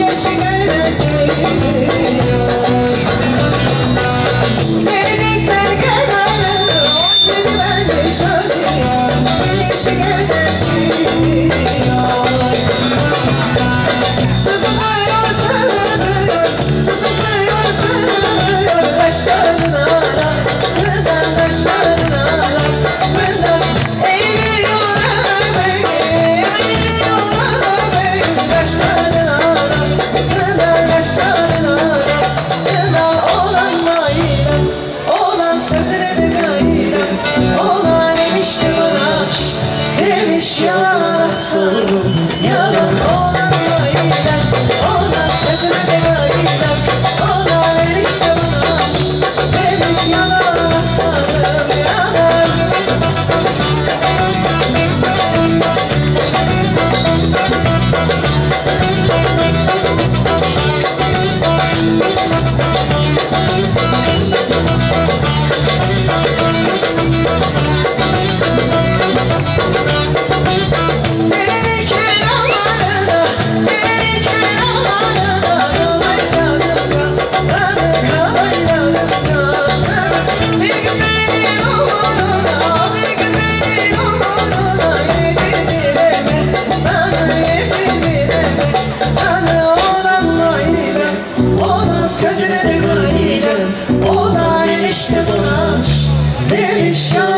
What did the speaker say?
Yaşına geliyor show.